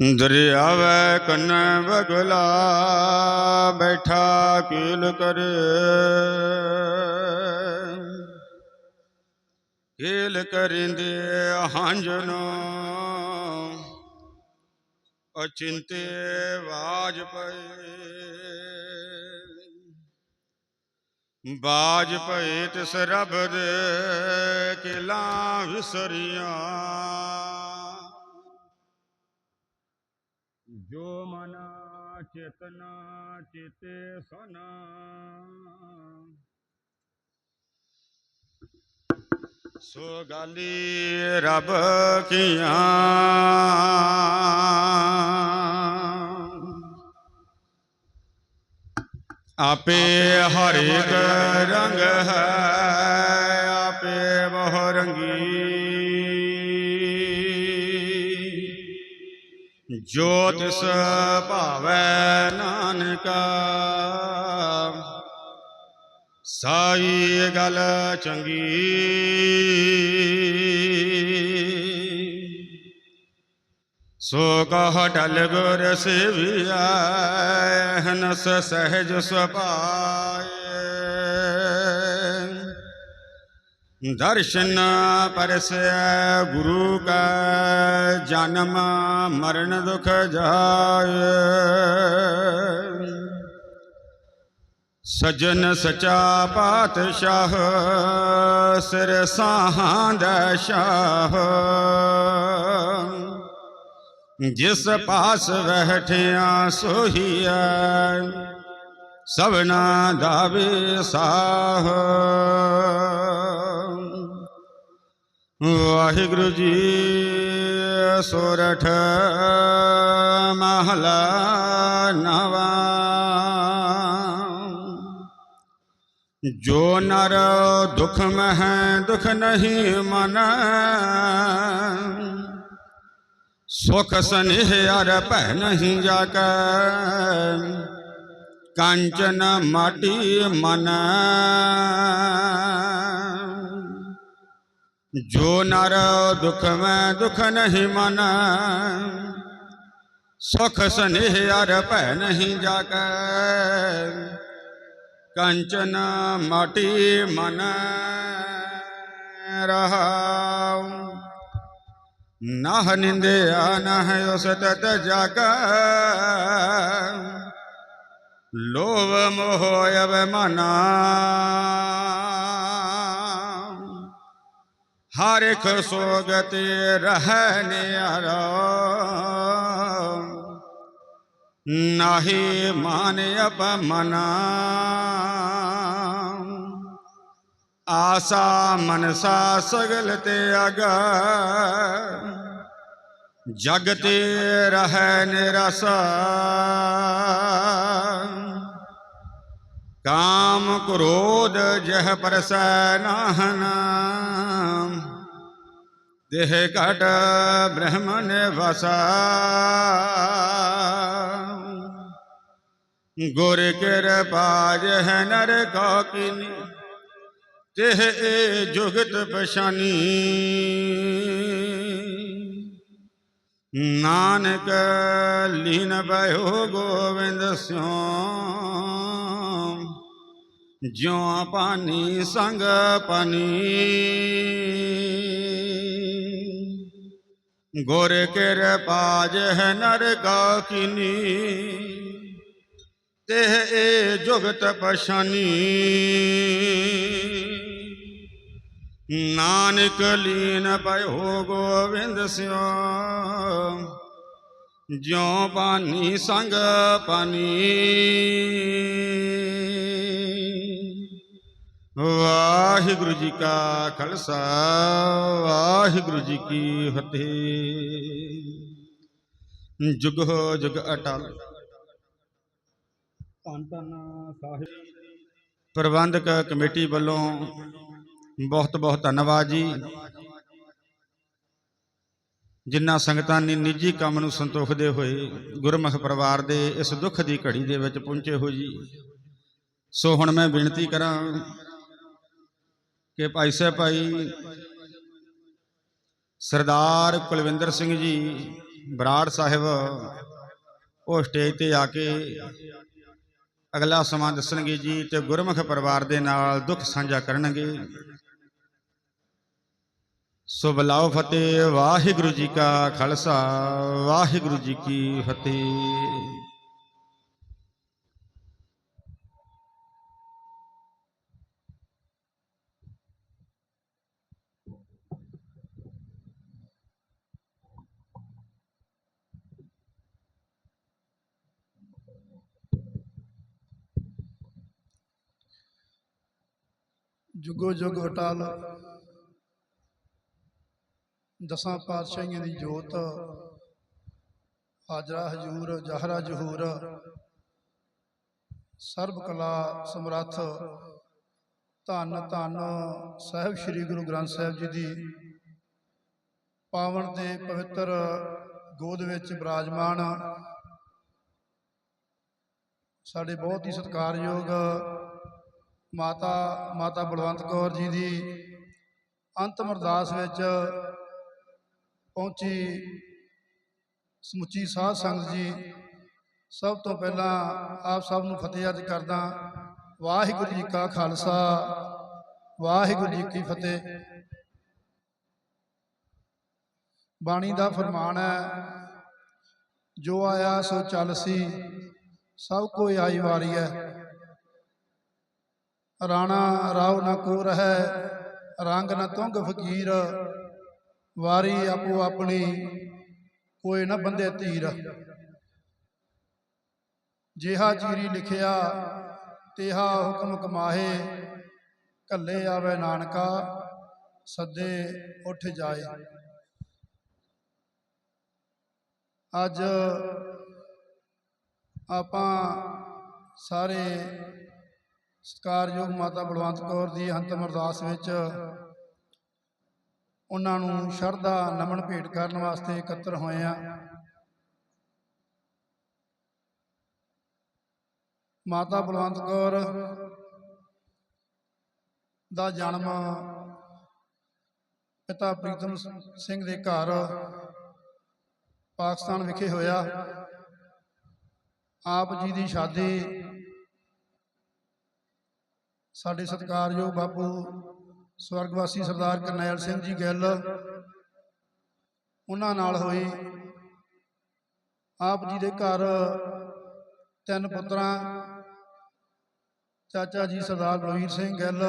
ਦਰਿਆਵੈ ਕੰਨੈ ਬਗਲਾ ਬੈਠਾ ਕੀਲ ਕਰੇ। ਕੀਲ ਕਰਿੰਦੇ ਹੰਝਨੋ ਅਚਿੰਤੇ ਬਾਜ ਪਏ ਬਾਜ ਪਏ ਤਿਸ ਰਬ ਦੇ ਕਿਲਾ ਵਿਸਰੀਆਂ। ਜੋ ਮਨ ਚੇਤਨਾ ਚੇਤੇ ਸਨ। ਸੋ ਗਾਲੀ ਰੱਬ ਕੀਆਂ। ਆਪੇ ਹਰ ਇੱਕ ਰੰਗ ਹੈ, ਆਪੇ ਬਹੁ ਜੋ ਤਿਸ ਭਾਵੈ ਨਾਨਕਾ। ਸਾਈ ਗੱਲ ਚੰਗੀ। ਸੋ ਕਹ ਟਲ ਗੁਰ ਸੇਵਿਆ ਹਨਸ ਸਹਿਜ ਸੁਭਾਏ। ਦਰਸ਼ਨ ਪਰਸੈ ਗੁਰੂ ਕਾ ਜਨਮ ਮਰਨ ਦੁਖ ਜਾਏ। ਸਜਣ ਸਚਾ ਪਾਤਸ਼ਾਹ ਸਿਰ ਸਾਹਾਂ ਦਾ ਸ਼ਾਹ। ਜਿਸ ਪਾਸ ਬੈਠਿਆ ਸੋਹੀਐ, ਸਭਨਾ ਦਾ ਵਿਸਾਹ। ਵਾਹਿਗੁਰੂ ਜੀ ਸੋਰਠ ਮਹਲਾ ਨਵਾ ਜੋ ਨਰ ਦੁਖ ਮਹਿ ਦੁਖ ਨਹੀਂ ਮਨ ਸੁਖ ਸਨੇਹ ਅਰ ਭੈ ਨਹੀਂ ਜਾਕੈ ਕਾਂਚਨ ਮਾਟੀ ਮਨ ਜੋ ਨਰ ਦੁਖ ਮੈਂ ਦੁਖ ਨਹੀਂ ਮਨ, ਸੁਖ ਸਨੇਹ ਅਰ ਭੈ ਨਹੀਂ ਜਾਕੈ ਕੰਚਨ ਮਾਟੀ ਮਨ ਰਹਾਉ, ਨਾਹ ਨਿੰਦਿਆ ਨਾਹ ਉਸ ਤਤ ਜਗ। ਲੋਭ ਮੋਹ ਅਭਿਮਾਨਾ ਹਰ ਇੱਕ ਸੋਗਤ ਰਹਿ ਨਿਆਰਾ ਨਾਹੀ ਮਾਨ ਅਪਮਨਾ ਆਸਾ ਮਨਸਾ ਸਗਲ ਤੇ ਅਗ ਜਗ ਤੇ ਰਹਿ ਨਿਰਸਾ। ਕਾਮ ਕ੍ਰੋਧ ਜਹ ਪਰਸੈ ਨਾਹਨ। ਦੇਹ ਘਟ ਬ੍ਰਹਮਨ ਵਸਾ ਗੁਰ ਕਿਰਪਾ ਜਹ ਨਰ ਕਾ ਕਿਨੀ ਤਿਹ ਏ ਜੁਗਤ ਪਛਾਨੀ। ਨਾਨਕ ਲੀਨ ਭਇਓ ਗੋਵਿੰਦ ਸਿਉ। ਜਿਉ ਪਾਨੀ ਸੰਗ ਪਨੀ। ਗੁਰ ਕਿਰਪਾ ਜਹ ਨਰ ਕਾ ਕਿਨੀ ਤਿਹ ਏ ਜੁਗਤ ਪਛਾਨੀ। ਨਾਨਕ ਲੀਨ ਭਇਓ ਗੋਵਿੰਦ ਸਿਉ ਜਿਉ ਪਾਨੀ ਸੰਗ ਪਨੀ। ਵਾਹਿਗੁਰੂ ਜੀ ਕਾ ਖਾਲਸਾ ਵਾਹਿਗੁਰੂ ਜੀ ਕੀ ਫਤਿਹ। ਜੁਗ ਜੁਗ ਅਟਲ। ਧੰਨ ਧੰਨ ਸਾਹਿਬ। ਪ੍ਰਬੰਧਕ ਕਮੇਟੀ ਵੱਲੋਂ ਬਹੁਤ ਬਹੁਤ ਧੰਨਵਾਦ ਜੀ। ਜਿਨ੍ਹਾਂ ਸੰਗਤਾਂ ਨੇ ਨਿੱਜੀ ਕੰਮ ਨੂੰ ਸੰਤੋਖਦੇ ਹੋਏ ਗੁਰਮੁਖ ਪਰਿਵਾਰ ਦੇ ਇਸ ਦੁੱਖ ਦੀ ਘੜੀ ਦੇ ਵਿੱਚ ਪਹੁੰਚੇ ਹੋ ਜੀ। ਸੋ ਹੁਣ ਮੈਂ ਬੇਨਤੀ ਕਰਾਂ ਕਿ ਭਾਈ ਸਾਹਿਬ ਭਾਈ ਸਰਦਾਰ ਕੁਲਵਿੰਦਰ ਸਿੰਘ ਜੀ, ਬਰਾੜ ਸਾਹਿਬ, ਉਹ ਸਟੇਜ ਤੇ ਆ ਕੇ ਅਗਲਾ ਸਮਾਂ ਦੱਸਣਗੇ ਜੀ ਤੇ ਗੁਰਮੁਖ ਪਰਿਵਾਰ ਦੇ ਨਾਲ ਦੁੱਖ ਸਾਂਝਾ ਕਰਨਗੇ। ਸੋ ਬਲਾਓ ਫਤਿਹ, ਵਾਹਿਗੁਰੂ ਜੀ ਕਾ ਖਾਲਸਾ, ਵਾਹਿਗੁਰੂ ਜੀ ਕੀ ਫਤਿਹ। ਜੁਗੋ ਜੁਗ ਅਟਲ। ਦਸਾਂ ਪਾਤਸ਼ਾਹੀਆਂ ਦੀ ਜੋਤ। ਹਾਜਰਾ ਹਜੂਰ, ਜਹਰਾ ਜਹੂਰ। ਸਰਬ ਕਲਾ ਸਮਰੱਥ। ਧੰਨ ਧੰਨ ਸਾਹਿਬ ਸ੍ਰੀ ਗੁਰੂ ਗ੍ਰੰਥ ਸਾਹਿਬ ਜੀ ਦੀ। ਪਾਵਨ ਤੇ ਪਵਿੱਤਰ ਗੋਦ ਵਿੱਚ ਬਿਰਾਜਮਾਨ। ਸਾਡੇ ਬਹੁਤ ਹੀ ਸਤਿਕਾਰਯੋਗ ਮਾਤਾ ਮਾਤਾ ਬਲਵੰਤ ਕੌਰ ਜੀ ਦੀ ਅੰਤਮ ਅਰਦਾਸ ਵਿੱਚ ਪਹੁੰਚੀ ਸਮੁੱਚੀ ਸਾਧ ਸੰਗਤ ਜੀ। ਸਭ ਤੋਂ ਪਹਿਲਾਂ ਆਪ ਸਭ ਨੂੰ ਫਤਿਹ ਅਰਜ਼ ਕਰਦਾ ਵਾਹਿਗੁਰੂ ਜੀ ਕਾ ਖਾਲਸਾ, ਵਾਹਿਗੁਰੂ ਜੀ ਕੀ ਫਤਿਹ। ਬਾਣੀ ਦਾ ਫਰਮਾਨ ਹੈ, ਜੋ ਆਇਆ ਸੋ ਚੱਲ ਸੀ, ਸਭ ਕੋਈ ਆਈ ਵਾਰੀ ਹੈ। ਰਾਣਾ ਰਾਵ ਨਾ ਕੋ ਰਹਿ ਰੰਗ ਨਾ ਤੁੰਗ ਫਕੀਰ। ਵਾਰੀ ਆਪੋ ਆਪਣੀ, ਕੋਈ ਨਾ ਬੰਦੇ ਧੀਰ। ਜਿਹਾ ਚੀਰੀ ਲਿਖਿਆ, ਤੇਹਾ ਹੁਕਮ ਕਮਾਹੇ। ਕੱਲੇ ਆਵੇ ਨਾਨਕਾ, ਸੱਦੇ ਉੱਠ ਜਾਏ। ਅੱਜ ਆਪਾਂ ਸਾਰੇ ਸਤਿਕਾਰਯੋਗ ਮਾਤਾ ਬਲਵੰਤ ਕੌਰ ਦੀ ਅੰਤਮ ਅਰਦਾਸ ਵਿੱਚ। ਉਹਨਾਂ ਨੂੰ ਸ਼ਰਧਾ, ਨਮਨ ਭੇਟ ਕਰਨ ਵਾਸਤੇ ਇਕੱਤਰ ਹੋਏ ਆ ਮਾਤਾ ਬਲਵੰਤ ਕੌਰ ਦਾ ਜਨਮ ਪਿਤਾ ਪ੍ਰੀਤਮ ਸਿੰਘ ਦੇ ਘਰ ਪਾਕਿਸਤਾਨ ਵਿਖੇ ਹੋਇਆ। ਆਪ ਜੀ ਦੀ ਸ਼ਾਦੀ ਸਾਡੇ ਸਤਿਕਾਰਯੋਗ ਬਾਪੂ, ਸਵਰਗਵਾਸੀ ਸਰਦਾਰ ਕਰਨੈਲ ਸਿੰਘ ਜੀ ਗਿੱਲ, ਉਹਨਾਂ ਨਾਲ ਹੋਈ ਆਪ ਜੀ ਦੇ ਘਰ ਤਿੰਨ ਪੁੱਤਰਾਂ, ਚਾਚਾ ਜੀ ਸਰਦਾਰ ਬਲਵੀਰ ਸਿੰਘ ਗਿੱਲ,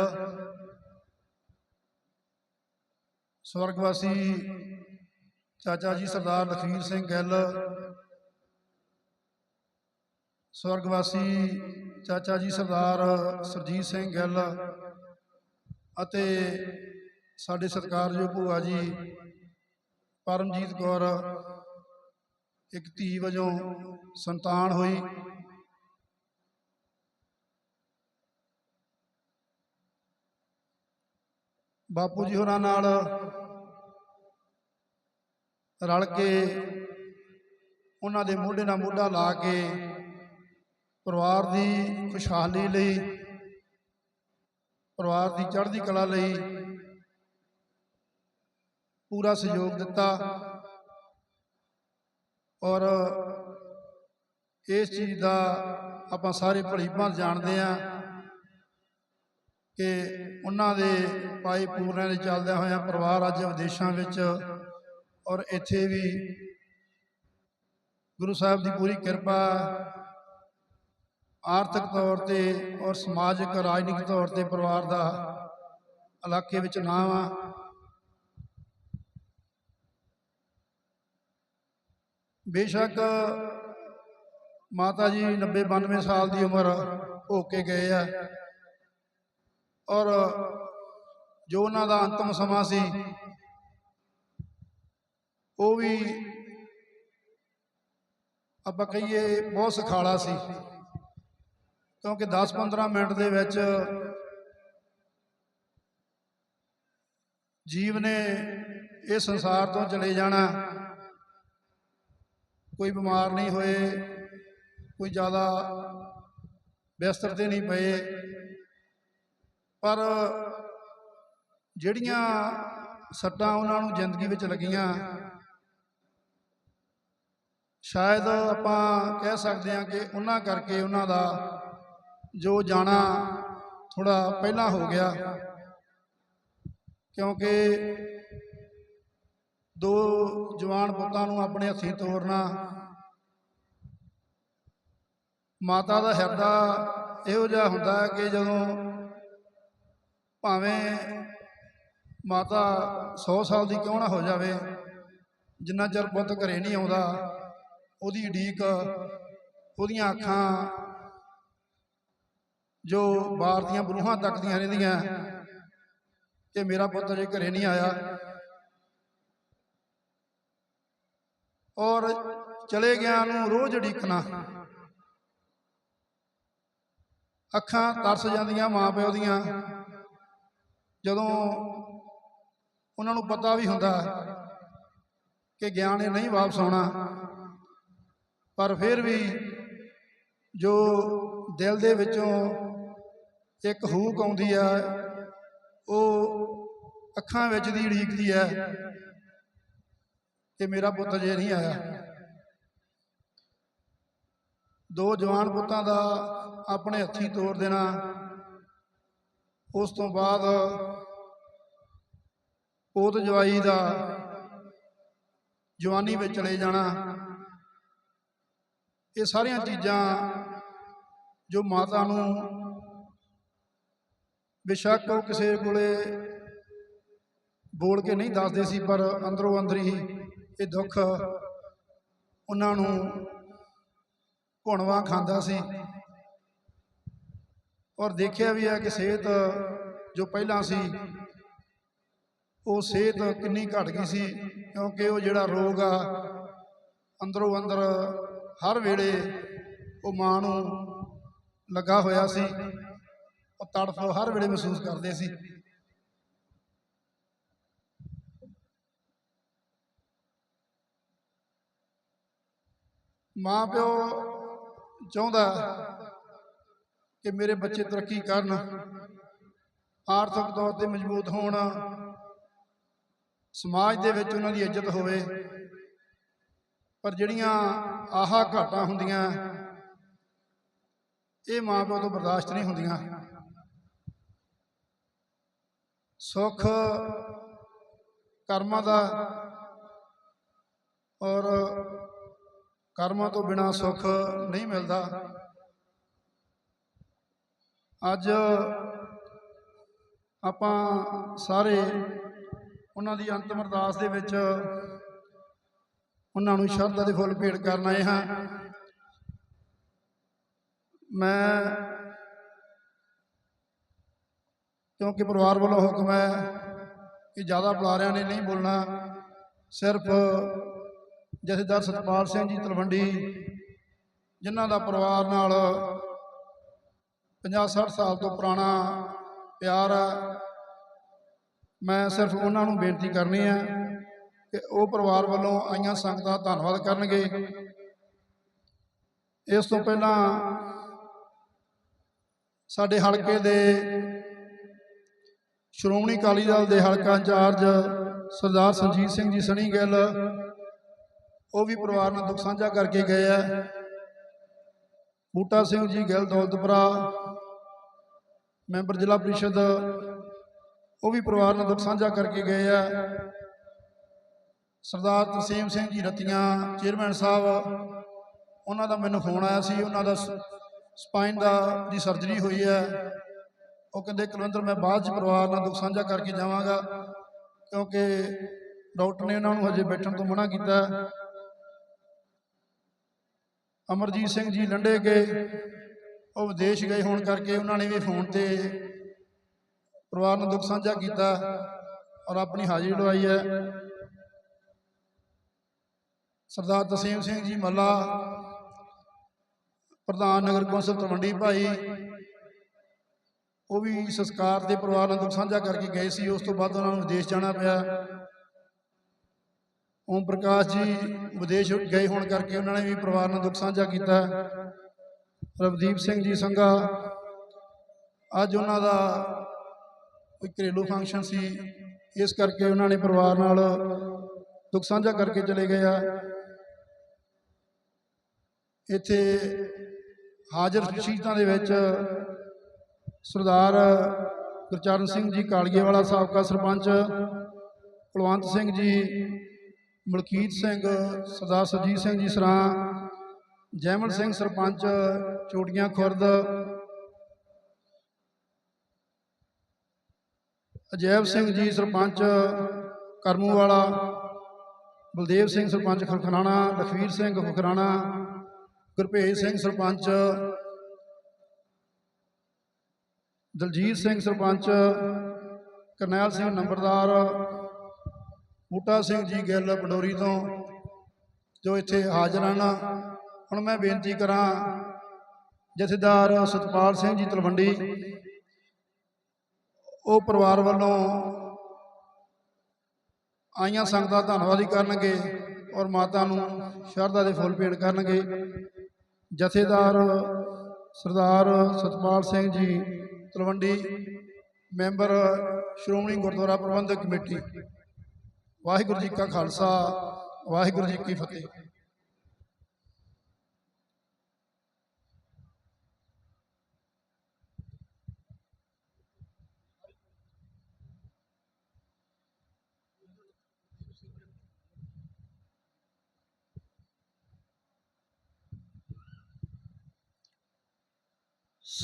ਸਵਰਗਵਾਸੀ ਚਾਚਾ ਜੀ ਸਰਦਾਰ ਲਖਵੀਰ ਸਿੰਘ ਗਿੱਲ, ਸਵਰਗਵਾਸੀ ਚਾਚਾ ਜੀ ਸਰਦਾਰ ਸਰਜੀਤ ਸਿੰਘ ਗਿੱਲ ਅਤੇ ਸਾਡੇ ਸਤਿਕਾਰਯੋਗ ਭੂਆ ਜੀ ਪਰਮਜੀਤ ਕੌਰ, ਇੱਕ ਧੀ ਵਜੋਂ ਸੰਤਾਨ ਹੋਈ। ਬਾਪੂ ਜੀ ਹੋਰਾਂ ਨਾਲ ਰਲ ਕੇ ਉਹਨਾਂ ਦੇ ਮੋਢੇ ਨਾਲ ਮੋਢਾ ਲਾ ਕੇ ਪਰਿਵਾਰ ਦੀ ਖੁਸ਼ਹਾਲੀ ਲਈ, ਪਰਿਵਾਰ ਦੀ ਚੜ੍ਹਦੀ ਕਲਾ ਲਈ ਪੂਰਾ ਸਹਿਯੋਗ ਦਿੱਤਾ ਔਰ ਇਸ ਚੀਜ਼ ਦਾ ਆਪਾਂ ਸਾਰੇ ਭਲੀ ਭਾਂਤ ਜਾਣਦੇ ਆ ਕਿ ਉਹਨਾਂ ਦੇ ਪਾਈ ਪੂਰਿਆਂ ਦੇ ਚੱਲਦਿਆਂ ਹੋਇਆਂ ਪਰਿਵਾਰ ਅੱਜ ਵਿਦੇਸ਼ਾਂ ਵਿੱਚ ਔਰ ਇੱਥੇ ਵੀ ਗੁਰੂ ਸਾਹਿਬ ਦੀ ਪੂਰੀ ਕਿਰਪਾ ਆਰਥਿਕ ਤੌਰ ਤੇ ਔਰ ਸਮਾਜਿਕ, ਰਾਜਨੀਤਿਕ ਤੌਰ ਤੇ ਪਰਿਵਾਰ ਦਾ ਇਲਾਕੇ ਵਿੱਚ ਨਾਮ ਆ। ਬੇਸ਼ੱਕ ਮਾਤਾ ਜੀ 90 92 ਸਾਲ ਦੀ ਉਮਰ ਹੋ ਕੇ ਗਏ ਆ ਔਰ ਜੋ ਉਹਨਾਂ ਦਾ ਅੰਤਮ ਸਮਾਂ ਸੀ, ਉਹ ਵੀ ਆਪਾਂ ਕਹੀਏ ਬਹੁਤ ਸਖਾਲਾ ਸੀ। ਕਿਉਂਕਿ 10-15 ਮਿੰਟ ਦੇ ਵਿੱਚ ਜੀਵ ਨੇ ਇਹ ਸੰਸਾਰ ਤੋਂ ਚਲੇ ਜਾਣਾ। ਕੋਈ ਬਿਮਾਰ ਨਹੀਂ ਹੋਏ, ਕੋਈ ਜ਼ਿਆਦਾ ਬਿਸਤਰ ਤੇ ਨਹੀਂ ਪਏ। ਪਰ ਜਿਹੜੀਆਂ ਸੱਟਾਂ ਉਹਨਾਂ ਨੂੰ ਜ਼ਿੰਦਗੀ ਵਿੱਚ ਲੱਗੀਆਂ, ਸ਼ਾਇਦ ਆਪਾਂ ਕਹਿ ਸਕਦੇ ਹਾਂ ਕਿ ਉਹਨਾਂ ਕਰਕੇ ਉਹਨਾਂ ਦਾ ਜੋ ਜਾਣਾ ਥੋੜਾ ਪਹਿਲਾਂ ਹੋ ਗਿਆ। ਕਿਉਂਕਿ ਦੋ ਜਵਾਨ ਪੁੱਤਾਂ ਨੂੰ ਆਪਣੇ ਹੱਥੀਂ ਤੋਰਨਾ, ਮਾਤਾ ਦਾ ਹਿਰਦਾ ਇਹੋ ਜਿਹਾ ਹੁੰਦਾ ਹੈ ਕਿ ਜਦੋਂ ਭਾਵੇਂ ਮਾਤਾ 100 ਸਾਲ ਦੀ ਕਿਉਂ ਨਾ ਹੋ ਜਾਵੇ, ਜਿੰਨਾ ਚਿਰ ਪੁੱਤ ਘਰੇ ਨਹੀਂ ਆਉਂਦਾ, ਉਹਦੀ ਢੀਕ ਉਹਦੀਆਂ ਅੱਖਾਂ ਜੋ ਬਾਹਰ ਦੀਆਂ ਬਰੂਹਾਂ ਤੱਕਦੀਆਂ ਰਹਿੰਦੀਆਂ। ਕਿ ਮੇਰਾ ਪੁੱਤ ਜੇ ਘਰੇ ਨਹੀਂ ਆਇਆ। ਔਰ ਚਲੇ ਗਿਆ ਨੂੰ ਰੋਜ਼ ਢੀਕਣਾ ਅੱਖਾਂ ਤਰਸ ਜਾਂਦੀਆਂ ਮਾਂ ਪਿਓ ਦੀਆਂ। ਜਦੋਂ ਉਹਨਾਂ ਨੂੰ ਪਤਾ ਵੀ ਹੁੰਦਾ ਕਿ ਗਿਆਨ ਇਹ ਨਹੀਂ ਵਾਪਸ ਆਉਣਾ, ਪਰ ਫਿਰ ਵੀ ਜੋ ਦਿਲ ਦੇ ਵਿੱਚੋਂ ਇੱਕ ਹੂਕ ਆਉਂਦੀ ਆ, ਉਹ ਅੱਖਾਂ ਵਿੱਚ ਦੀ ਉਡੀਕਦੀ ਹੈ ਕਿ ਮੇਰਾ ਪੁੱਤ ਜੇ ਨਹੀਂ ਆਇਆ। ਦੋ ਜਵਾਨ ਪੁੱਤਾਂ ਦਾ ਆਪਣੇ ਹੱਥੀਂ ਤੋੜ ਦੇਣਾ, ਉਸ ਤੋਂ ਬਾਅਦ ਪੋਤ ਜਵਾਈ ਦਾ ਜਵਾਨੀ ਵਿੱਚ ਚਲੇ ਜਾਣਾ। ਇਹ ਸਾਰੀਆਂ ਚੀਜ਼ਾਂ ਜੋ ਮਾਤਾ ਨੂੰ ਬੇਸ਼ੱਕ ਉਹ ਕਿਸੇ ਕੋਲੇ ਬੋਲ ਕੇ ਨਹੀਂ ਦੱਸਦੇ ਸੀ ਪਰ ਅੰਦਰੋਂ ਅੰਦਰ ਹੀ ਇਹ ਦੁੱਖ ਉਹਨਾਂ ਨੂੰ ਘੁਣਵਾ ਖਾਂਦਾ ਸੀ। ਔਰ ਦੇਖਿਆ ਵੀ ਹੈ ਕਿ ਸਿਹਤ ਜੋ ਪਹਿਲਾਂ ਸੀ ਉਹ ਸਿਹਤ ਕਿੰਨੀ ਘਟ ਗਈ ਸੀ ਕਿਉਂਕਿ ਉਹ ਜਿਹੜਾ ਰੋਗ ਆ ਅੰਦਰੋਂ ਅੰਦਰ ਹਰ ਵੇਲੇ ਉਹ ਮਾਂ ਨੂੰ ਲੱਗਾ ਹੋਇਆ ਸੀ। ਉਹ ਤੜਫ ਹਰ ਵੇਲੇ ਮਹਿਸੂਸ ਕਰਦੇ ਸੀ। ਮਾਂ ਪਿਓ ਚਾਹੁੰਦਾ ਕਿ ਮੇਰੇ ਬੱਚੇ ਤਰੱਕੀ ਕਰਨ, ਆਰਥਿਕ ਤੌਰ ਤੇ ਮਜ਼ਬੂਤ ਹੋਣ, ਸਮਾਜ ਦੇ ਵਿੱਚ ਉਹਨਾਂ ਦੀ ਇੱਜ਼ਤ ਹੋਵੇ। ਪਰ ਜਿਹੜੀਆਂ ਆਹਾ ਘਾਟਾਂ ਹੁੰਦੀਆਂ, ਇਹ ਮਾਂ ਪਿਓ ਤੋਂ ਬਰਦਾਸ਼ਤ ਨਹੀਂ ਹੁੰਦੀਆਂ। ਸੁੱਖ ਕਰਮਾਂ ਦਾ ਔਰ ਕਰਮਾਂ ਤੋਂ ਬਿਨਾ ਸੁੱਖ ਨਹੀਂ ਮਿਲਦਾ। ਅੱਜ ਆਪਾਂ ਸਾਰੇ ਉਹਨਾਂ ਦੀ ਅੰਤਮ ਅਰਦਾਸ ਦੇ ਵਿੱਚ ਉਹਨਾਂ ਨੂੰ ਸ਼ਰਧਾ ਦੇ ਫੁੱਲ ਭੇਟ ਕਰਨ ਆਏ ਹਾਂ। ਮੈਂ ਕਿਉਂਕਿ ਪਰਿਵਾਰ ਵੱਲੋਂ ਹੁਕਮ ਹੈ ਕਿ ਜ਼ਿਆਦਾ ਬੁਲਾਰਿਆਂ ਨੇ ਨਹੀਂ ਬੋਲਣਾ। ਸਿਰਫ ਜਥੇਦਾਰ ਸਤਪਾਲ ਸਿੰਘ ਜੀ ਤਲਵੰਡੀ ਜਿਨ੍ਹਾਂ ਦਾ ਪਰਿਵਾਰ ਨਾਲ 50-60 ਸਾਲ ਤੋਂ ਪੁਰਾਣਾ ਪਿਆਰ ਹੈ ਮੈਂ ਸਿਰਫ ਉਹਨਾਂ ਨੂੰ ਬੇਨਤੀ ਕਰਨੀ ਹੈ ਕਿ ਉਹ ਪਰਿਵਾਰ ਵੱਲੋਂ ਆਈਆਂ ਸੰਗਤਾਂ ਧੰਨਵਾਦ ਕਰਨਗੇ। ਇਸ ਤੋਂ ਪਹਿਲਾਂ ਸਾਡੇ ਹਲਕੇ ਦੇ ਸ਼੍ਰੋਮਣੀ ਅਕਾਲੀ ਦਲ ਦੇ ਹਲਕਾ ਇੰਚਾਰਜ ਸਰਦਾਰ ਸੰਜੀਤ ਸਿੰਘ ਜੀ ਸਣੀ ਗਿੱਲ, ਉਹ ਵੀ ਪਰਿਵਾਰ ਨਾਲ ਦੁੱਖ ਸਾਂਝਾ ਕਰਕੇ ਗਏ ਆ। ਬੂਟਾ ਸਿੰਘ ਜੀ ਗਿੱਲ ਦੌਲਤਪੁਰਾ, ਮੈਂਬਰ ਜ਼ਿਲ੍ਹਾ ਪ੍ਰੀਸ਼ਦ, ਉਹ ਵੀ ਪਰਿਵਾਰ ਨਾਲ ਦੁੱਖ ਸਾਂਝਾ ਕਰਕੇ ਗਏ ਆ। ਸਰਦਾਰ ਤਸੀਮ ਸਿੰਘ ਜੀ ਰਤੀਆਂ, ਚੇਅਰਮੈਨ ਸਾਹਿਬ, ਉਹਨਾਂ ਦਾ ਮੈਨੂੰ ਫੋਨ ਆਇਆ ਸੀ, ਉਹਨਾਂ ਦਾ ਸਪਾਈਨ ਦਾ ਦੀ ਸਰਜਰੀ ਹੋਈ ਹੈ। ਉਹ ਕਹਿੰਦੇ, ਕੁਲਵਿੰਦਰ, ਮੈਂ ਬਾਅਦ ਚ ਪਰਿਵਾਰ ਨਾਲ ਦੁੱਖ ਸਾਂਝਾ ਕਰਕੇ ਜਾਵਾਂਗਾ, ਕਿਉਂਕਿ ਡਾਕਟਰ ਨੇ ਉਹਨਾਂ ਨੂੰ ਹਜੇ ਬੈਠਣ ਤੋਂ ਮਨਾ ਕੀਤਾ ਅਮਰਜੀਤ ਸਿੰਘ ਜੀ ਲੰਡੇ ਗਏ, ਉਹ ਵਿਦੇਸ਼ ਗਏ ਹੋਣ ਕਰਕੇ ਉਹਨਾਂ ਨੇ ਵੀ ਫੋਨ ਤੇ ਪਰਿਵਾਰ ਨਾਲ ਦੁੱਖ ਸਾਂਝਾ ਕੀਤਾ ਔਰ ਆਪਣੀ ਹਾਜ਼ਰੀ ਲਵਾਈ ਹੈ। ਸਰਦਾਰ ਤਸੀਮ ਸਿੰਘ ਜੀ, ਮੱਲਾ, ਪ੍ਰਧਾਨ ਨਗਰ ਕੌਂਸਲ ਤਲਵੰਡੀ ਭਾਈ ਉਹ ਵੀ ਸੰਸਕਾਰ ਦੇ ਪਰਿਵਾਰ ਨਾਲ ਦੁੱਖ ਸਾਂਝਾ ਕਰਕੇ ਗਏ ਸੀ, ਉਸ ਤੋਂ ਬਾਅਦ ਉਹਨਾਂ ਨੂੰ ਵਿਦੇਸ਼ ਜਾਣਾ ਪਿਆ। ਓਮ ਪ੍ਰਕਾਸ਼ ਜੀ ਵਿਦੇਸ਼ ਗਏ ਹੋਣ ਕਰਕੇ ਉਹਨਾਂ ਨੇ ਵੀ ਪਰਿਵਾਰ ਨਾਲ ਦੁੱਖ ਸਾਂਝਾ ਕੀਤਾ। ਰਵਦੀਪ ਸਿੰਘ ਜੀ ਸੰਘਾ, ਅੱਜ ਉਹਨਾਂ ਦਾ ਕੋਈ ਘਰੇਲੂ ਫੰਕਸ਼ਨ ਸੀ, ਇਸ ਕਰਕੇ ਉਹਨਾਂ ਨੇ ਪਰਿਵਾਰ ਨਾਲ ਦੁੱਖ ਸਾਂਝਾ ਕਰਕੇ ਚਲੇ ਗਏ ਆ। ਇੱਥੇ ਹਾਜ਼ਰ ਸ਼ਖਸੀਅਤਾਂ ਦੇ ਵਿੱਚ ਸਰਦਾਰ ਗੁਰਚਰਨ ਸਿੰਘ ਜੀ ਕਾਲੀਏ ਵਾਲਾ ਸਾਬਕਾ ਸਰਪੰਚ, ਕੁਲਵੰਤ ਸਿੰਘ ਜੀ, ਮਲਕੀਤ ਸਿੰਘ, ਸਰਦਾਰ ਸਰਜੀਤ ਸਿੰਘ ਜੀ ਸਰਾਂ, ਜੈਮਲ ਸਿੰਘ ਸਰਪੰਚ, ਚੋਟੀਆਂ ਖੁਰਦ, ਅਜੈਬ ਸਿੰਘ ਜੀ ਸਰਪੰਚ ਕਰਮੂ ਵਾਲਾ ਬਲਦੇਵ ਸਿੰਘ ਸਰਪੰਚ ਖਰਖਰਾਣਾ ਲਖਵੀਰ ਸਿੰਘ ਖਰਖਰਾਣਾ ਗੁਰਭੇਜ ਸਿੰਘ ਸਰਪੰਚ ਦਲਜੀਤ ਸਿੰਘ ਸਰਪੰਚ, ਕਰਨੈਲ ਸਿੰਘ ਨੰਬਰਦਾਰ, ਬੂਟਾ ਸਿੰਘ ਜੀ ਗਿੱਲ ਪੰਡੋਰੀ ਤੋਂ ਜੋ ਇੱਥੇ ਹਾਜ਼ਰ ਹਨ। ਹੁਣ ਮੈਂ ਬੇਨਤੀ ਕਰਾਂ, ਜਥੇਦਾਰ ਸਤਪਾਲ ਸਿੰਘ ਜੀ ਤਲਵੰਡੀ, ਉਹ ਪਰਿਵਾਰ ਵੱਲੋਂ ਆਈਆਂ ਸੰਗਤਾਂ ਦਾ ਧੰਨਵਾਦੀ ਕਰਨਗੇ ਔਰ ਮਾਤਾ ਨੂੰ ਸ਼ਰਧਾ ਦੇ ਫੁੱਲ ਭੇਟ ਕਰਨਗੇ। ਜਥੇਦਾਰ ਸਰਦਾਰ ਸਤਪਾਲ ਸਿੰਘ ਜੀ ਤਲਵੰਡੀ ਮੈਂਬਰ ਸ਼੍ਰੋਮਣੀ ਗੁਰਦੁਆਰਾ ਪ੍ਰਬੰਧਕ ਕਮੇਟੀ। ਵਾਹਿਗੁਰੂ ਜੀ ਕਾ ਖਾਲਸਾ ਵਾਹਿਗੁਰੂ ਜੀ ਕੀ ਫਤਿਹ।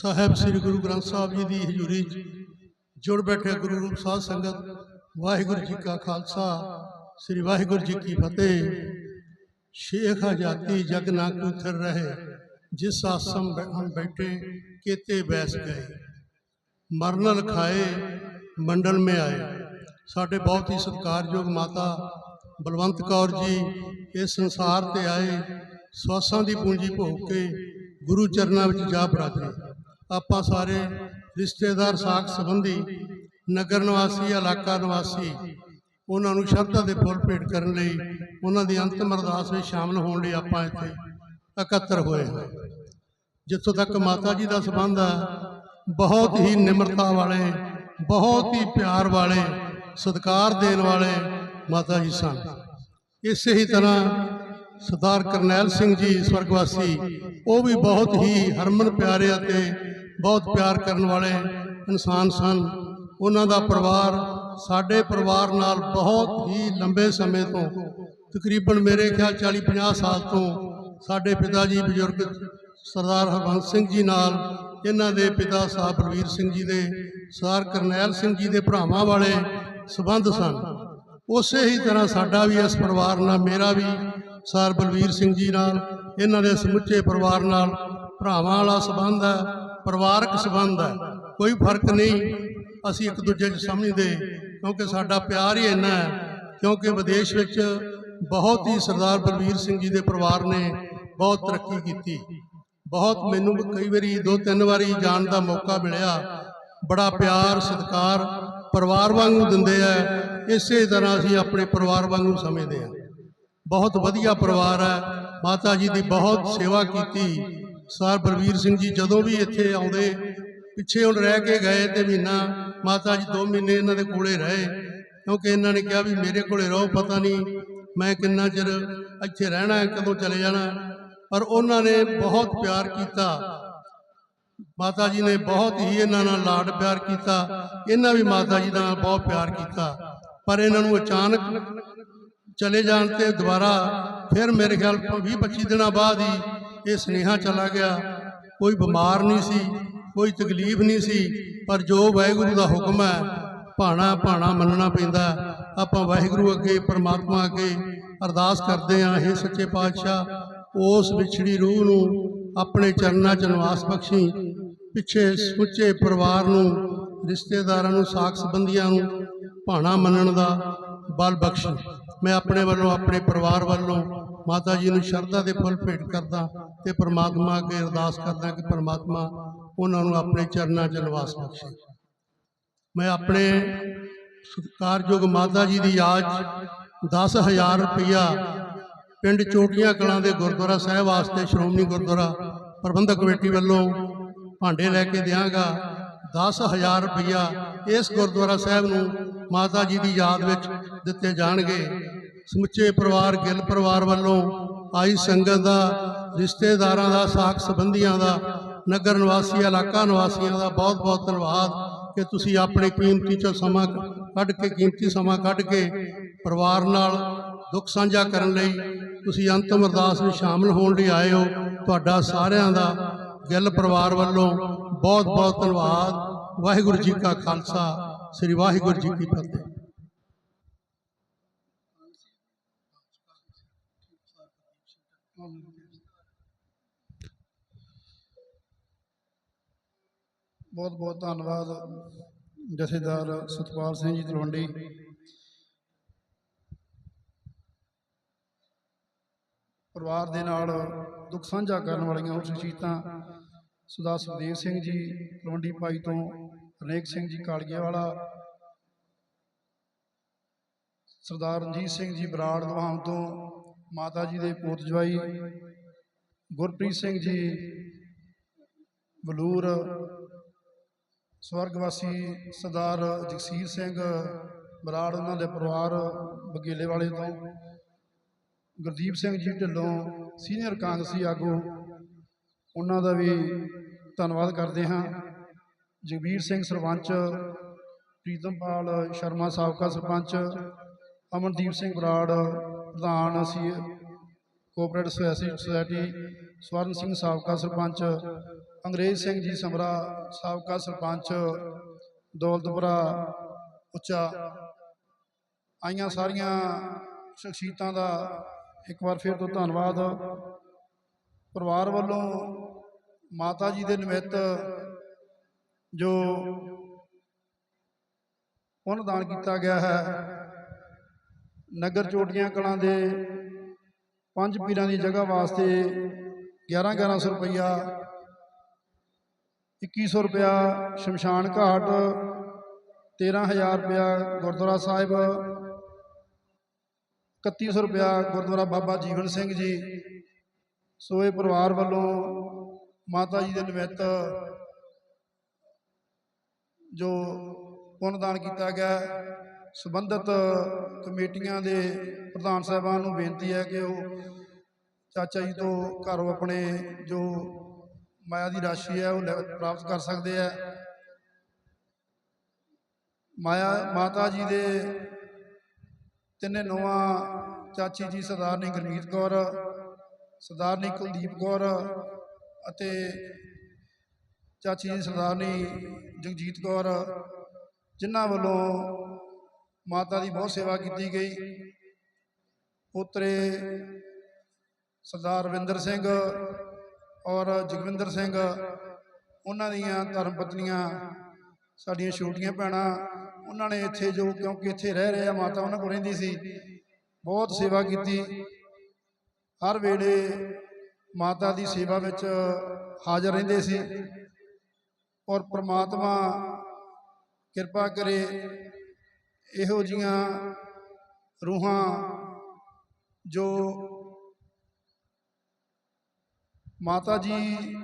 ਸਾਹਿਬ ਸ੍ਰੀ ਗੁਰੂ ਗ੍ਰੰਥ ਸਾਹਿਬ ਜੀ ਦੀ ਹਜ਼ੂਰੀ 'ਚ ਜੁੜ ਬੈਠੇ ਗੁਰੂ ਰੂਪ ਸਾਧ ਸੰਗਤ, ਵਾਹਿਗੁਰੂ ਜੀ ਕਾ ਖਾਲਸਾ, ਸ੍ਰੀ ਵਾਹਿਗੁਰੂ ਜੀ ਕੀ ਫਤਿਹ। ਸ਼ੇਖ ਆਜ਼ਾਦੀ ਜਗ ਨਾ ਕੁਥਰ ਰਹੇ, ਜਿਸ ਆਸਮ ਹਮ ਬੈਠੇ, ਕੇਤੇ ਬੈਸ ਗਏ। ਮਰਨ ਲਖਾਏ, ਮੰਡਲ ਮੇ ਆਏ। ਸਾਡੇ ਬਹੁਤ ਹੀ ਸਤਿਕਾਰਯੋਗ ਮਾਤਾ ਬਲਵੰਤ ਕੌਰ ਜੀ ਇਸ ਸੰਸਾਰ ਤੇ ਆਏ, ਸਵਾਸਾਂ ਦੀ ਪੂੰਜੀ ਭੋਗ ਕੇ ਗੁਰੂ ਚਰਨਾਂ ਵਿੱਚ ਜਾ ਬਰਾਦਰੀ ਆਪਾਂ ਸਾਰੇ ਰਿਸ਼ਤੇਦਾਰ ਸਾਖ ਸੰਬੰਧੀ ਨਗਰ ਨਿਵਾਸੀ, ਇਲਾਕਾ ਨਿਵਾਸੀ ਉਹਨਾਂ ਨੂੰ ਸ਼ਰਧਾ ਦੇ ਫੁੱਲ ਭੇਟ ਕਰਨ ਲਈ ਉਹਨਾਂ ਦੀ ਅੰਤਮ ਅਰਦਾਸ ਵਿੱਚ ਸ਼ਾਮਲ ਹੋਣ ਲਈ ਆਪਾਂ ਇੱਥੇ ਇਕੱਤਰ ਹੋਏ ਹਾਂ। ਜਿੱਥੋਂ ਤੱਕ ਮਾਤਾ ਜੀ ਦਾ ਸੰਬੰਧ ਆ, ਬਹੁਤ ਹੀ ਨਿਮਰਤਾ ਵਾਲੇ, ਬਹੁਤ ਹੀ ਪਿਆਰ ਵਾਲੇ, ਸਤਿਕਾਰ ਦੇਣ ਵਾਲੇ ਮਾਤਾ ਜੀ ਸਨ। ਇਸੇ ਹੀ ਤਰ੍ਹਾਂ ਸਰਦਾਰ ਕਰਨੈਲ ਸਿੰਘ ਜੀ, ਸਵਰਗਵਾਸੀ, ਉਹ ਵੀ ਬਹੁਤ ਹੀ ਹਰਮਨ ਪਿਆਰੇ ਅਤੇ ਬਹੁਤ ਪਿਆਰ ਕਰਨ ਵਾਲੇ ਇਨਸਾਨ ਸਨ। ਉਹਨਾਂ ਦਾ ਪਰਿਵਾਰ ਸਾਡੇ ਪਰਿਵਾਰ ਨਾਲ ਬਹੁਤ ਹੀ ਲੰਬੇ ਸਮੇਂ ਤੋਂ, ਤਕਰੀਬਨ ਮੇਰੇ ਖਿਆਲ 40 50 ਸਾਲ ਤੋਂ ਸਾਡੇ ਪਿਤਾ ਜੀ ਬਜ਼ੁਰਗ ਸਰਦਾਰ ਹਰਬੰਸ ਸਿੰਘ ਜੀ ਨਾਲ, ਇਹਨਾਂ ਦੇ ਪਿਤਾ ਸਾਹਿਬ ਬਲਵੀਰ ਸਿੰਘ ਜੀ ਦੇ, ਸਰਦਾਰ ਕਰਨੈਲ ਸਿੰਘ ਜੀ ਦੇ ਭਰਾਵਾਂ ਵਾਲੇ ਸਬੰਧ ਸਨ। ਉਸੇ ਹੀ ਤਰ੍ਹਾਂ ਸਾਡਾ ਵੀ ਇਸ ਪਰਿਵਾਰ ਨਾਲ, ਮੇਰਾ ਵੀ ਸਰ ਬਲਵੀਰ ਸਿੰਘ ਜੀ ਨਾਲ, ਇਹਨਾਂ ਦੇ ਸਮੁੱਚੇ ਪਰਿਵਾਰ ਨਾਲ ਭਰਾਵਾਂ ਵਾਲਾ ਸਬੰਧ ਹੈ। ਪਰਿਵਾਰਕ ਸਬੰਧ ਹੈ। ਕੋਈ ਫ਼ਰਕ ਨਹੀਂ। ਅਸੀਂ ਇੱਕ ਦੂਜੇ 'ਚ ਸਮਝਦੇ, ਕਿਉਂਕਿ ਸਾਡਾ ਪਿਆਰ ਹੀ ਇੰਨਾ ਹੈ, ਕਿਉਂਕਿ ਵਿਦੇਸ਼ ਵਿੱਚ ਬਹੁਤ ਹੀ ਸਰਦਾਰ ਬਲਵੀਰ ਸਿੰਘ ਜੀ ਦੇ ਪਰਿਵਾਰ ਨੇ ਬਹੁਤ ਤਰੱਕੀ ਕੀਤੀ। ਬਹੁਤ ਮੈਨੂੰ ਕਈ ਵਾਰੀ ਦੋ ਤਿੰਨ ਵਾਰੀ ਜਾਣ ਦਾ ਮੌਕਾ ਮਿਲਿਆ। ਬੜਾ ਪਿਆਰ, ਸਤਿਕਾਰ ਪਰਿਵਾਰ ਵਾਂਗੂ ਦਿੰਦੇ ਆ। ਇਸੇ ਤਰ੍ਹਾਂ ਅਸੀਂ ਆਪਣੇ ਪਰਿਵਾਰ ਵਾਂਗੂ ਸਮਝਦੇ ਆ। ਬਹੁਤ ਵਧੀਆ ਪਰਿਵਾਰ ਹੈ। ਮਾਤਾ ਜੀ ਦੀ ਬਹੁਤ ਸੇਵਾ ਕੀਤੀ। ਸਰ ਬਲਵੀਰ ਸਿੰਘ ਜੀ ਜਦੋਂ ਵੀ ਇੱਥੇ ਆਉਂਦੇ, ਪਿੱਛੇ ਹੁਣ ਰਹਿ ਕੇ ਗਏ ਤੇ ਮਹੀਨਾ, ਮਾਤਾ ਜੀ 2 ਮਹੀਨੇ ਇਹਨਾਂ ਦੇ ਕੋਲੇ ਰਹੇ। ਕਿਉਂਕਿ ਇਹਨਾਂ ਨੇ ਕਿਹਾ ਵੀ ਮੇਰੇ ਕੋਲੇ ਰਹੋ, ਪਤਾ ਨਹੀਂ ਮੈਂ ਕਿੰਨਾ ਚਿਰ ਇੱਥੇ ਰਹਿਣਾ, ਕਦੋਂ ਚਲੇ ਜਾਣਾ। ਪਰ ਉਹਨਾਂ ਨੇ ਬਹੁਤ ਪਿਆਰ ਕੀਤਾ। ਮਾਤਾ ਜੀ ਨੇ ਬਹੁਤ ਹੀ ਇਹਨਾਂ ਨਾਲ ਲਾਡ ਪਿਆਰ ਕੀਤਾ। ਇਹਨਾਂ ਵੀ ਮਾਤਾ ਜੀ ਨਾਲ ਬਹੁਤ ਪਿਆਰ ਕੀਤਾ। ਪਰ ਇਹਨਾਂ ਨੂੰ ਅਚਾਨਕ ਚਲੇ ਜਾਣ ਤੇ ਦੁਬਾਰਾ ਫਿਰ ਮੇਰੇ ਖਿਆਲ 20 25 ਦਿਨਾਂ ਬਾਅਦ ਹੀ ਇਹ ਸੁਨੇਹਾ ਚਲਾ ਗਿਆ। ਕੋਈ ਬਿਮਾਰ ਨਹੀਂ ਸੀ, ਕੋਈ ਤਕਲੀਫ ਨਹੀਂ ਸੀ, ਪਰ ਜੋ ਵਾਹਿਗੁਰੂ ਦਾ ਹੁਕਮ ਹੈ, ਭਾਣਾ ਭਾਣਾ ਮੰਨਣਾ ਪੈਂਦਾ। ਆਪਾਂ ਵਾਹਿਗੁਰੂ ਅੱਗੇ, ਪਰਮਾਤਮਾ ਅੱਗੇ ਅਰਦਾਸ ਕਰਦੇ ਹਾਂ हे ਸੱਚੇ ਪਾਤਸ਼ਾਹ, ਉਸ ਵਿਛੜੀ ਰੂਹ ਨੂੰ ਆਪਣੇ ਚਰਨਾਂ 'ਚ ਨਿਵਾਸ ਬਖਸ਼ੀ, ਪਿੱਛੇ ਸੁੱਚੇ ਪਰਿਵਾਰ ਨੂੰ, ਰਿਸ਼ਤੇਦਾਰਾਂ ਨੂੰ, ਸਾਖ ਸੰਬੰਧੀਆਂ ਨੂੰ ਭਾਣਾ ਮੰਨਣ ਦਾ ਬਲ ਬਖਸ਼ੀ। ਮੈਂ ਆਪਣੇ ਵੱਲੋਂ, ਆਪਣੇ ਪਰਿਵਾਰ ਵੱਲੋਂ ਮਾਤਾ ਜੀ ਨੂੰ ਸ਼ਰਧਾ ਦੇ ਫੁੱਲ ਭੇਟ ਕਰਦਾ ਤੇ ਪ੍ਰਮਾਤਮਾ ਅੱਗੇ ਅਰਦਾਸ ਕਰਦਾ ਕਿ ਪ੍ਰਮਾਤਮਾ ਉਹਨਾਂ ਨੂੰ ਆਪਣੇ ਚਰਨਾਂ 'ਚ ਨਿਵਾਸ ਬਖਸ਼ੇ। ਮੈਂ ਆਪਣੇ ਸਤਿਕਾਰਯੋਗ ਮਾਤਾ ਜੀ ਦੀ ਯਾਦ 'ਚ 10000 ਰੁਪਇਆ ਪਿੰਡ ਚੋਟੀਆਂ ਕਲਾਂ ਦੇ ਗੁਰਦੁਆਰਾ ਸਾਹਿਬ ਵਾਸਤੇ ਸ਼੍ਰੋਮਣੀ ਗੁਰਦੁਆਰਾ ਪ੍ਰਬੰਧਕ ਕਮੇਟੀ ਵੱਲੋਂ ਭਾਂਡੇ ਲੈ ਕੇ ਦਿਆਂਗਾ। 10000 ਰੁਪਇਆ ਇਸ ਗੁਰਦੁਆਰਾ ਸਾਹਿਬ ਨੂੰ ਮਾਤਾ ਜੀ ਦੀ ਯਾਦ ਵਿੱਚ ਦਿੱਤੇ ਜਾਣਗੇ। ਸਮੁੱਚੇ ਪਰਿਵਾਰ, ਗਿੱਲ ਪਰਿਵਾਰ ਵੱਲੋਂ ਆਈ ਸੰਗਤ ਦਾ, ਰਿਸ਼ਤੇਦਾਰਾਂ ਦਾ ਸਾਕ ਸੰਬੰਧੀਆਂ ਦਾ, ਨਗਰ ਨਿਵਾਸੀ, ਇਲਾਕਾ ਨਿਵਾਸੀਆਂ ਦਾ ਬਹੁਤ ਬਹੁਤ ਧੰਨਵਾਦ ਕਿ ਤੁਸੀਂ ਆਪਣੇ ਕੀਮਤੀ ਚੋਂ ਸਮਾਂ ਕੱਢ ਕੇ, ਕੀਮਤੀ ਸਮਾਂ ਕੱਢ ਕੇ ਪਰਿਵਾਰ ਨਾਲ ਦੁੱਖ ਸਾਂਝਾ ਕਰਨ ਲਈ ਤੁਸੀਂ ਅੰਤਮ ਅਰਦਾਸ ਵਿੱਚ ਸ਼ਾਮਲ ਹੋਣ ਲਈ ਆਏ ਹੋ। ਤੁਹਾਡਾ ਸਾਰਿਆਂ ਦਾ ਗਿੱਲ ਪਰਿਵਾਰ ਵੱਲੋਂ ਬਹੁਤ ਬਹੁਤ ਧੰਨਵਾਦ। ਵਾਹਿਗੁਰੂ ਜੀ ਕਾ ਖਾਲਸਾ, ਸ੍ਰੀ ਵਾਹਿਗੁਰੂ ਜੀ ਕੀ ਫਤਿਹ। ਬਹੁਤ ਬਹੁਤ ਧੰਨਵਾਦ ਜਥੇਦਾਰ ਸਤਪਾਲ ਸਿੰਘ ਜੀ ਤਲਵੰਡੀ। ਪਰਿਵਾਰ ਦੇ ਨਾਲ ਦੁੱਖ ਸਾਂਝਾ ਕਰਨ ਵਾਲੀਆਂ ਉਹ ਸ਼ਖਸੀਅਤਾਂ ਸੁਦਾ ਸੁਖਦੇਵ ਸਿੰਘ ਜੀ, ਤਲਵੰਡੀ ਭਾਈ ਤੋਂ ਰਨੇਕ ਸਿੰਘ ਜੀ ਕਾਲੀਏ ਵਾਲਾ ਸਰਦਾਰ ਰਣਜੀਤ ਸਿੰਘ ਜੀ, ਬਰਾੜ ਦਵਾਮ ਤੋਂ ਮਾਤਾ ਜੀ ਦੇ ਪੋਤ ਜਵਾਈ, ਗੁਰਪ੍ਰੀਤ ਸਿੰਘ ਜੀ ਬਲੂਰ ਸਵਰਗਵਾਸੀ ਸਰਦਾਰ ਜਗਸੀਰ ਸਿੰਘ, ਬਰਾੜ ਉਹਨਾਂ ਦੇ ਪਰਿਵਾਰ ਬਗੇਲੇ ਵਾਲੇ ਤੋਂ, ਗੁਰਦੀਪ ਸਿੰਘ ਜੀ ਢਿੱਲੋਂ ਸੀਨੀਅਰ ਕਾਂਗਰਸੀ ਆਗੂ, ਉਹਨਾਂ ਦਾ ਵੀ ਧੰਨਵਾਦ ਕਰਦੇ ਹਾਂ। ਜਗਬੀਰ ਸਿੰਘ ਸਰਪੰਚ, ਪ੍ਰੀਤਮਪਾਲ ਸ਼ਰਮਾ ਸਾਬਕਾ ਸਰਪੰਚ, ਅਮਨਦੀਪ ਸਿੰਘ ਬਰਾੜ, ਪ੍ਰਧਾਨ ਸੀ cooperative society society Swaran Singh ਸਾਬਕਾ ਸਰਪੰਚ ਅੰਗਰੇਜ਼ ਸਿੰਘ ਜੀ ਸਮਰਾ, ਸਾਬਕਾ ਸਰਪੰਚ, ਦੌਲਤਪੁਰਾ, ਉੱਚਾ। ਆਈਆਂ ਸਾਰੀਆਂ ਸ਼ਖਸੀਅਤਾਂ ਦਾ ਇੱਕ ਵਾਰ ਫਿਰ ਤੋਂ ਧੰਨਵਾਦ। ਪਰਿਵਾਰ ਵੱਲੋਂ ਮਾਤਾ ਜੀ ਦੇ ਨਿਮਿਤ ਜੋ ਪੁੰਨ ਦਾਨ ਕੀਤਾ ਗਿਆ ਹੈ, ਨਗਰ ਚੋਟੀਆਂ ਕਲਾਂ ਦੇ ਪੰਜ ਪੀਰਾਂ ਦੀ ਜਗ੍ਹਾ ਵਾਸਤੇ 11 1100 ਰੁਪਈਆ 2100 ਰੁਪਇਆ ਸ਼ਮਸ਼ਾਨ ਘਾਟ 13000 ਰੁਪਇਆ ਗੁਰਦੁਆਰਾ ਸਾਹਿਬ 3100 ਰੁਪਇਆ ਗੁਰਦੁਆਰਾ ਬਾਬਾ ਜੀਵਨ ਸਿੰਘ ਜੀ ਸੋ ਇਹ ਪਰਿਵਾਰ ਵੱਲੋਂ ਮਾਤਾ ਜੀ ਦੇ ਨਿਮਿਤ ਜੋ ਪੁੰਨਦਾਨ ਕੀਤਾ ਗਿਆ ਹੈ। ਸੰਬੰਧਿਤ ਕਮੇਟੀਆਂ ਦੇ ਪ੍ਰਧਾਨ ਸਾਹਿਬਾਨ ਨੂੰ ਬੇਨਤੀ ਹੈ ਕਿ ਉਹ ਚਾਚਾ ਜੀ ਤੋਂ ਘਰੋਂ ਆਪਣੇ ਜੋ ਮਾਇਆ ਦੀ ਰਾਸ਼ੀ ਹੈ, ਉਹ ਲੈ- ਪ੍ਰਾਪਤ ਕਰ ਸਕਦੇ ਆ ਮਾਇਆ, ਮਾਤਾ ਜੀ ਦੇ ਤਿੰਨੇ ਨੋਆਂ ਚਾਚੀ ਜੀ ਸਰਦਾਰਨੀ ਗੁਰਮੀਤ ਕੌਰ ਸਰਦਾਰਨੀ ਕੁਲਦੀਪ ਕੌਰ ਅਤੇ ਚਾਚੀ ਜੀ ਸਰਦਾਰਨੀ ਜਗਜੀਤ ਕੌਰ, ਜਿਨ੍ਹਾਂ ਵੱਲੋਂ ਮਾਤਾ ਦੀ ਬਹੁਤ ਸੇਵਾ ਕੀਤੀ ਗਈ। ਪੋਤਰੇ ਸਰਦਾਰ ਰਵਿੰਦਰ ਸਿੰਘ ਔਰ ਜਗਵਿੰਦਰ ਸਿੰਘ, ਉਹਨਾਂ ਦੀਆਂ ਧਰਮ ਪਤਨੀਆਂ, ਸਾਡੀਆਂ ਛੋਟੀਆਂ ਭੈਣਾਂ, ਉਹਨਾਂ ਨੇ ਇੱਥੇ ਜੋ ਕਿਉਂਕਿ ਇੱਥੇ ਰਹਿ ਰਹੇ ਆ, ਮਾਤਾ ਉਹਨਾਂ ਕੋਲ ਰਹਿੰਦੀ ਸੀ, ਬਹੁਤ ਸੇਵਾ ਕੀਤੀ। ਹਰ ਵੇਲੇ ਮਾਤਾ ਦੀ ਸੇਵਾ ਵਿੱਚ ਹਾਜ਼ਰ ਰਹਿੰਦੇ ਸੀ ਔਰ ਪ੍ਰਮਾਤਮਾ ਕਿਰਪਾ ਕਰੇ, ਇਹੋ ਜੀਆਂ ਰੂਹਾਂ ਜੋ ਮਾਤਾ ਜੀ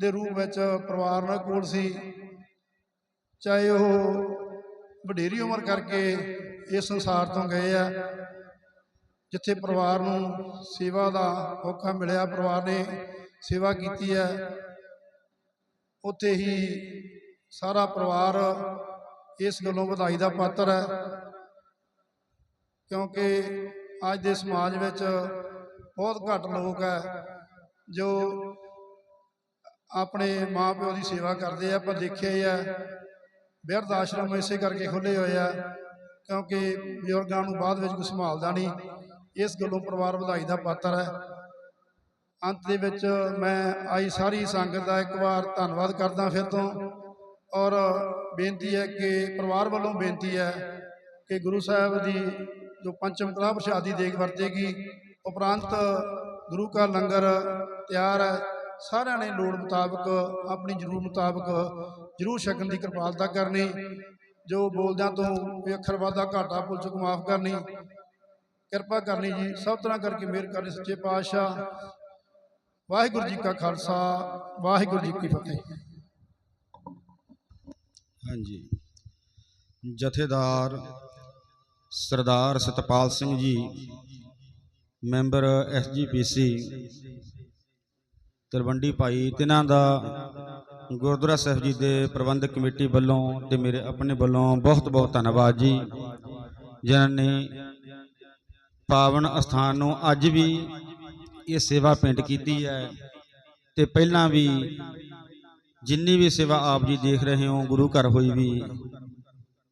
ਦੇ ਰੂਪ ਵਿੱਚ ਪਰਿਵਾਰ ਨਾਲ ਕੋਲ ਸੀ। ਚਾਹੇ ਉਹ ਵਡੇਰੀ ਉਮਰ ਕਰਕੇ ਇਸ ਸੰਸਾਰ ਤੋਂ ਗਏ ਆ, ਜਿੱਥੇ ਪਰਿਵਾਰ ਨੂੰ ਸੇਵਾ ਦਾ ਮੌਕਾ ਮਿਲਿਆ, ਪਰਿਵਾਰ ਨੇ ਸੇਵਾ ਕੀਤੀ ਹੈ ਉੱਥੇ ਹੀ ਸਾਰਾ ਪਰਿਵਾਰ ਇਸ ਗੱਲੋਂ ਵਧਾਈ ਦਾ ਪਾਤਰ ਹੈ। ਕਿਉਂਕਿ ਅੱਜ ਦੇ ਸਮਾਜ ਵਿੱਚ ਬਹੁਤ ਘੱਟ ਲੋਕ ਹੈ। ਜੋ ਆਪਣੇ ਮਾਪਿਓ ਦੀ ਸੇਵਾ ਕਰਦੇ ਆ ਪਰ ਦੇਖਿਆ ਹੀ ਹੈ ਬਿਰਧ ਆਸ਼ਰਮ ਇਸੇ ਕਰਕੇ ਖੁੱਲੇ ਹੋਏ ਆ, ਕਿਉਂਕਿ ਬਜ਼ੁਰਗਾਂ ਨੂੰ ਬਾਅਦ ਵਿੱਚ ਕੋਈ ਸੰਭਾਲਦਾ ਨਹੀਂ, ਇਸ ਗੱਲੋਂ ਪਰਿਵਾਰ ਵਧਾਈ ਦਾ ਪਾਤਰ ਹੈ। ਅੰਤ ਦੇ ਵਿੱਚ ਮੈਂ ਆਈ ਸਾਰੀ ਸੰਗਤ ਦਾ ਇੱਕ ਵਾਰ ਧੰਨਵਾਦ ਕਰਦਾ ਫਿਰ ਤੋਂ, ਔਰ ਬੇਨਤੀ ਹੈ ਕਿ ਪਰਿਵਾਰ ਵੱਲੋਂ ਬੇਨਤੀ ਹੈ ਕਿ ਗੁਰੂ ਸਾਹਿਬ ਦੀ ਜੋ ਪੰਚਮ ਕਲਾ ਪ੍ਰਸ਼ਾਦੀ ਦੇਗ ਵਰਤੇਗੀ, ਉਪਰੰਤ ਗੁਰੂ ਕਾ ਲੰਗਰ ਤਿਆਰ ਹੈ। ਸਾਰਿਆਂ ਨੇ ਲੋੜ ਮੁਤਾਬਕ, ਆਪਣੀ ਜ਼ਰੂਰ ਮੁਤਾਬਕ ਜ਼ਰੂਰ ਛਕਣ ਦੀ ਕਿਰਪਾਲਤਾ ਕਰਨੀ। ਜੋ ਬੋਲਦਿਆਂ ਤੋਂ ਕੋਈ ਅੱਖਰ ਵਾਧਾ ਘਾਟਾ, ਭੁੱਲ ਚੁੱਕ ਮਾਫ ਕਰਨੀ। ਕਿਰਪਾ ਕਰਨੀ ਜੀ। ਸਭ ਤਰ੍ਹਾਂ ਕਰਕੇ ਮਿਹਰ ਕਰਨੀ ਸੱਚੇ ਪਾਤਸ਼ਾਹ। ਵਾਹਿਗੁਰੂ ਜੀ ਕਾ ਖਾਲਸਾ, ਵਾਹਿਗੁਰੂ ਜੀ ਕੀ ਫਤਿਹ। ਹਾਂਜੀ। ਜਥੇਦਾਰ ਸਰਦਾਰ ਸਤਪਾਲ ਸਿੰਘ ਜੀ ਮੈਂਬਰ ਐਸਜੀਪੀਸੀ ਤਲਵੰਡੀ ਭਾਈ, ਤਿਨਾਂ ਦਾ ਗੁਰਦੁਆਰਾ ਸਾਹਿਬ ਜੀ ਦੇ ਪ੍ਰਬੰਧਕ ਕਮੇਟੀ ਵੱਲੋਂ ਤੇ ਮੇਰੇ ਆਪਣੇ ਵੱਲੋਂ ਬਹੁਤ ਬਹੁਤ ਧੰਨਵਾਦ ਜੀ, ਜਿਨ੍ਹਾਂ ਨੇ ਪਾਵਨ ਅਸਥਾਨ ਨੂੰ ਅੱਜ ਵੀ ਇਹ ਸੇਵਾ ਪਿੰਡ ਕੀਤੀ ਹੈ ਤੇ ਪਹਿਲਾਂ ਵੀ ਜਿੰਨੀ ਵੀ ਸੇਵਾ ਆਪ ਜੀ ਦੇਖ ਰਹੇ ਹੋ, ਗੁਰੂ ਘਰ ਹੋਈ ਵੀ,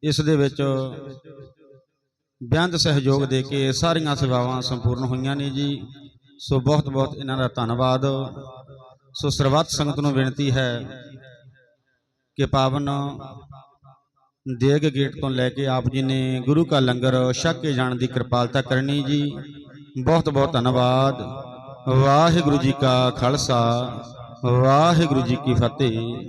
ਇਸ ਦੇ ਵਿੱਚ ਬੇਅੰਤ ਸਹਿਯੋਗ ਦੇ ਕੇ ਸਾਰੀਆਂ ਸੇਵਾਵਾਂ ਸੰਪੂਰਨ ਹੋਈਆਂ ਨੇ ਜੀ। ਸੋ ਬਹੁਤ ਬਹੁਤ ਇਹਨਾਂ ਦਾ ਧੰਨਵਾਦ। ਸੋ ਸਰਬੱਤ ਸੰਗਤ ਨੂੰ ਬੇਨਤੀ ਹੈ ਕਿ ਪਾਵਨ ਦੇਗ ਗੇਟ ਤੋਂ ਲੈ ਕੇ ਆਪ ਜੀ ਨੇ ਗੁਰੂ ਕਾ ਲੰਗਰ ਛਕ ਕੇ ਜਾਣ ਦੀ ਕਿਰਪਾਲਤਾ ਕਰਨੀ ਜੀ। ਬਹੁਤ ਬਹੁਤ ਧੰਨਵਾਦ। ਵਾਹਿਗੁਰੂ ਜੀ ਕਾ ਖਾਲਸਾ, ਵਾਹਿਗੁਰੂ ਜੀ ਕੀ ਫਤਿਹ।